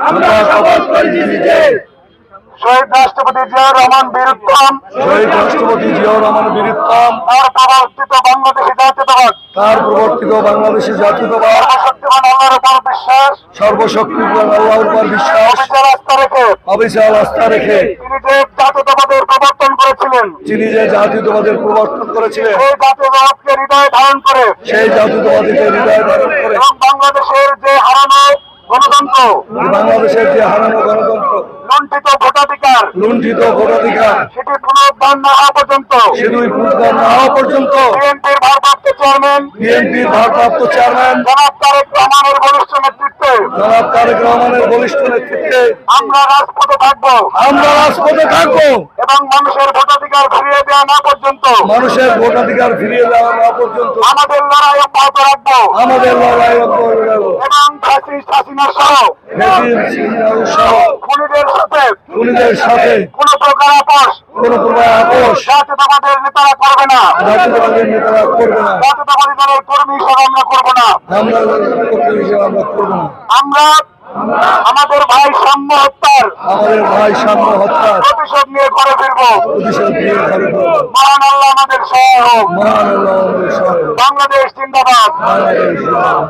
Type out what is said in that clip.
আমরা শপথ করেছি যে শহীদ রাষ্ট্রপতি জিয়াউর রহমান বীরুত্তম। শহীদ রাষ্ট্রপতি জিয়াউর রহমান বীরুত্তম। তার প্রবর্তিত বাংলাদেশি জাতীয়তাবাদ। তার প্রবর্তিত বাংলাদেশী জাতীয়তাবাদ। সর্বশক্তিমান আল্লাহর উপর বিশ্বাস। সর্বশক্তি আল্লাহর উপর বিশ্বাস। অবিচার আস্থা রেখে। অবিচার আস্থা রেখে। তিনি যে জাতীয়তাবাদের প্রবর্তন করেছিলেন। তিনি যে জাতীয়তাবাদের প্রবর্তন করেছিলেন। সেই জাতীয়তাবাদকে হৃদয়ে ধারণ করে। সেই জাতীয়তাবাদীকে হৃদয় ধারণ করে। এবং বাংলাদেশের যে গণতন্ত্র। বাংলাদেশের যে হারানো গণতন্ত্র। লুণ্ঠিত ভোটাধিকার। লুণ্ঠিত ভোটাধিকার। সেটি পুনরুদ্ধার না হওয়া পর্যন্ত। সেগুলি পুনর্দান না হওয়া পর্যন্ত। বিএনপির ভারপ্রাপ্ত চেয়ারম্যান। বিএনপির ভারপ্রাপ্ত চেয়ারম্যান। জনাব তারেক রহমানের বলিষ্ঠ নেতৃত্বে। জনাব তারেক রহমানের বলিষ্ঠ নেতৃত্বে। আমরা রাজপথে থাকব। আমরা রাজপথে থাকব। এবং মানুষের ভোটাধিকার ফিরিয়ে দেওয়া না পর্যন্ত। মানুষের ভোটাধিকার ফিরিয়ে দেওয়া না পর্যন্ত। আমাদের লড়াই অব্যাহত রাখব। আমাদের লড়াই অব্যাহত ফ্যাসিস্ট হাসিনা সহ? খুনিদের সাথে? খুনিদের সাথে। কোন প্রকার আপোষ? কোন প্রকার আপোষ। জাতীয়তাবাদের নেতারা করবে না। জাতীয়তাবাদের নেতারা করবে না। জাতীয়তাবাদী দলের কর্মী হিসেবে আমরা করব না। আমরা কর্মী হিসেবে আমরা করব না। আমরা আমাদের ভাই সাম্য হত্যার আমাদের ভাই সাম্য হত্যা প্রতিশোধ নিয়ে ঘরে ফিরবো। প্রতিশোধ নিয়ে ঘরে ফিরবো। মহান আল্লাহ আমাদের সহায় হোক মহান আল্লাহ আমাদের সহায় বাংলাদেশ জিন্দাবাদ। বাংলাদেশ জিন্দাবাদ।